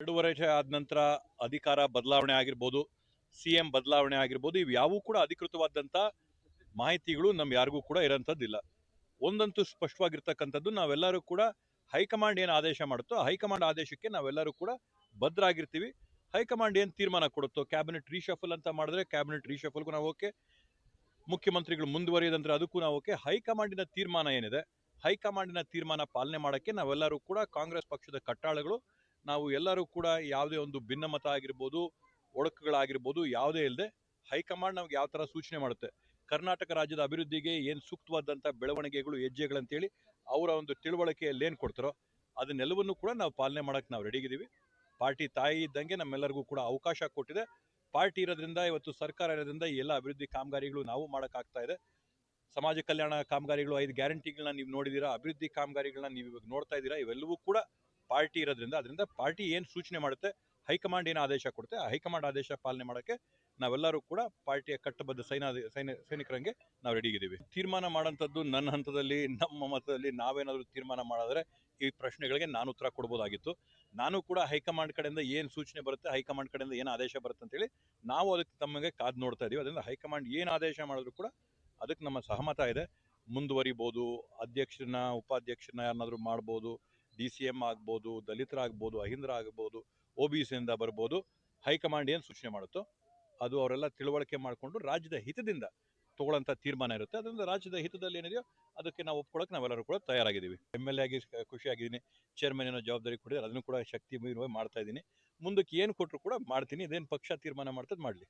ಎರಡು ವರ್ಷ ಆದ ನಂತರ ಅಧಿಕಾರ ಬದಲಾವಣೆ ಆಗಿರ್ಬೋದು, ಸಿ ಎಂ ಬದಲಾವಣೆ ಆಗಿರ್ಬೋದು, ಇವು ಯಾವೂ ಕೂಡ ಅಧಿಕೃತವಾದಂಥ ಮಾಹಿತಿಗಳು ನಮ್ಗೆ ಯಾರಿಗೂ ಕೂಡ ಇರೋಂಥದ್ದಿಲ್ಲ. ಒಂದಂತೂ ಸ್ಪಷ್ಟವಾಗಿರ್ತಕ್ಕಂಥದ್ದು ನಾವೆಲ್ಲರೂ ಕೂಡ ಹೈಕಮಾಂಡ್ ಏನು ಆದೇಶ ಮಾಡುತ್ತೋ ಹೈಕಮಾಂಡ್ ಆದೇಶಕ್ಕೆ ನಾವೆಲ್ಲರೂ ಕೂಡ ಬದ್ಧರಾಗಿರ್ತೀವಿ ಹೈಕಮಾಂಡ್ ಏನು ತೀರ್ಮಾನ ಕೊಡುತ್ತೋ, ಕ್ಯಾಬಿನೆಟ್ ರೀಶಫಲ್ ಅಂತ ಮಾಡಿದ್ರೆ ಕ್ಯಾಬಿನೆಟ್ ರೀಶಫಲ್ಗೂ ನಾವು ಓಕೆ, ಮುಖ್ಯಮಂತ್ರಿಗಳು ಮುಂದುವರಿಯೋದಂದ್ರೆ ಅದಕ್ಕೂ ನಾವು ಓಕೆ. ಹೈಕಮಾಂಡಿನ ತೀರ್ಮಾನ ಏನಿದೆ, ಹೈಕಮಾಂಡಿನ ತೀರ್ಮಾನ ಪಾಲನೆ ಮಾಡೋಕ್ಕೆ ನಾವೆಲ್ಲರೂ ಕೂಡ ಕಾಂಗ್ರೆಸ್ ಪಕ್ಷದ ಕಟ್ಟಾಳುಗಳು ನಾವು ಎಲ್ಲರೂ ಕೂಡ ಯಾವುದೇ ಒಂದು ಭಿನ್ನಮತ ಆಗಿರ್ಬೋದು, ಒಡಕುಗಳಾಗಿರ್ಬೋದು, ಯಾವುದೇ ಇಲ್ಲದೆ ಹೈಕಮಾಂಡ್ ನಮ್ಗೆ ಯಾವ ಥರ ಸೂಚನೆ ಮಾಡುತ್ತೆ? ಕರ್ನಾಟಕ ರಾಜ್ಯದ ಅಭಿವೃದ್ಧಿಗೆ ಏನು ಸೂಕ್ತವಾದಂಥ ಬೆಳವಣಿಗೆಗಳು ಹೆಜ್ಜೆಗಳಂತೇಳಿ ಅವರ ಒಂದು ತಿಳುವಳಿಕೆಯಲ್ಲಿ ಏನು ಕೊಡ್ತಾರೋ ಅದನ್ನೆಲ್ಲವನ್ನೂ ಕೂಡ ನಾವು ಪಾಲನೆ ಮಾಡೋಕ್ಕೆ ನಾವು ರೆಡಿಗಿದ್ದೀವಿ ಪಾರ್ಟಿ ತಾಯಿ ಇದ್ದಂಗೆ ನಮ್ಮೆಲ್ಲರಿಗೂ ಕೂಡ ಅವಕಾಶ ಕೊಟ್ಟಿದೆ. ಪಾರ್ಟಿ ಇರೋದ್ರಿಂದ, ಇವತ್ತು ಸರ್ಕಾರ ಇರೋದ್ರಿಂದ ಎಲ್ಲ ಅಭಿವೃದ್ಧಿ ಕಾಮಗಾರಿಗಳು ನಾವು ಮಾಡೋಕ್ಕಾಗ್ತಾ ಇದೆ. ಸಮಾಜ ಕಲ್ಯಾಣ ಕಾಮಗಾರಿಗಳು ಐದು ಗ್ಯಾರಂಟಿಗಳನ್ನ ನೀವು ನೋಡಿದ್ದೀರಾ, ಅಭಿವೃದ್ಧಿ ಕಾಮಗಾರಿಗಳನ್ನ ನೀವು ಇವಾಗ ನೋಡ್ತಾ ಇದ್ದೀರಾ, ಇವೆಲ್ಲವೂ ಕೂಡ ಪಾರ್ಟಿ ಇರೋದ್ರಿಂದ ಅದರಿಂದ ಪಾರ್ಟಿ ಏನು ಸೂಚನೆ ಮಾಡುತ್ತೆ, ಹೈಕಮಾಂಡ್ ಏನು ಆದೇಶ ಕೊಡುತ್ತೆ, ಆ ಹೈಕಮಾಂಡ್ ಆದೇಶ ಪಾಲನೆ ಮಾಡೋಕ್ಕೆ ನಾವೆಲ್ಲರೂ ಕೂಡ ಪಾರ್ಟಿಯ ಕಟ್ಟಬದ್ಧ ಸೈನಾ ಸೈನ್ಯ ಸೈನಿಕರಂಗೆ ನಾವು ರೆಡಿ ಇದ್ದೀವಿ. ತೀರ್ಮಾನ ಮಾಡೋಂಥದ್ದು ನನ್ನ ಹಂತದಲ್ಲಿ, ನಮ್ಮ ಮತದಲ್ಲಿ ನಾವೇನಾದರೂ ತೀರ್ಮಾನ ಮಾಡಿದ್ರೆ ಈ ಪ್ರಶ್ನೆಗಳಿಗೆ ನಾನು ಉತ್ತರ ಕೊಡ್ಬೋದಾಗಿತ್ತು. ನಾನು ಕೂಡ ಹೈಕಮಾಂಡ್ ಕಡೆಯಿಂದ ಏನು ಸೂಚನೆ ಬರುತ್ತೆ, ಹೈಕಮಾಂಡ್ ಕಡೆಯಿಂದ ಏನು ಆದೇಶ ಬರುತ್ತೆ ಅಂತೇಳಿ ನಾವು ಅದಕ್ಕೆ ತಮಗೆ ಕಾದು ನೋಡ್ತಾ ಇದ್ದೀವಿ. ಅದರಿಂದ ಹೈಕಮಾಂಡ್ ಏನು ಆದೇಶ ಮಾಡಿದ್ರು ಕೂಡ ಅದಕ್ಕೆ ನಮ್ಮ ಸಹಮತ ಇದೆ. ಮುಂದುವರಿಬೋದು, ಅಧ್ಯಕ್ಷರನ್ನ, ಉಪಾಧ್ಯಕ್ಷರನ್ನ ಯಾರನ್ನಾದರೂ ಮಾಡ್ಬೋದು ಡಿ ಸಿ ಎಂ ಆಗ್ಬೋದು, ದಲಿತರಾಗ್ಬೋದು ಅಹಿಂದ್ರ ಆಗ್ಬೋದು ಒ ಬಿ ಸಿಯಿಂದ ಬರ್ಬೋದು, ಹೈಕಮಾಂಡ್ ಏನು ಸೂಚನೆ ಮಾಡುತ್ತೋ ಅದು ಅವರೆಲ್ಲ ತಿಳುವಳಿಕೆ ಮಾಡಿಕೊಂಡು ರಾಜ್ಯದ ಹಿತದಿಂದ ತಗೊಳ್ಳೋಂಥ ತೀರ್ಮಾನ ಇರುತ್ತೆ. ಅದರಿಂದ ರಾಜ್ಯದ ಹಿತದಲ್ಲಿ ಏನಿದೆಯೋ ಅದಕ್ಕೆ ನಾವು ಒಪ್ಕೊಳ್ಳೋಕೆ ನಾವೆಲ್ಲರೂ ಕೂಡ ತಯಾರಾಗಿದ್ದೀವಿ. ಎಂ ಎಲ್ ಎ ಆಗಿ ಖುಷಿಯಾಗಿದ್ದೀನಿ. ಚೇರ್ಮನ್ ಏನೋ ಜವಾಬ್ದಾರಿ ಕೊಟ್ಟಿದ್ದಾರೆ, ಅದನ್ನು ಕೂಡ ಶಕ್ತಿ ಮೀರುವೆ ಮಾಡ್ತಾ ಇದ್ದೀನಿ. ಮುಂದಕ್ಕೆ ಏನು ಕೊಟ್ಟರು ಕೂಡ ಮಾಡ್ತೀನಿ. ಇದೇನು ಪಕ್ಷ ತೀರ್ಮಾನ ಮಾಡ್ತದೆ, ಮಾಡಲಿ.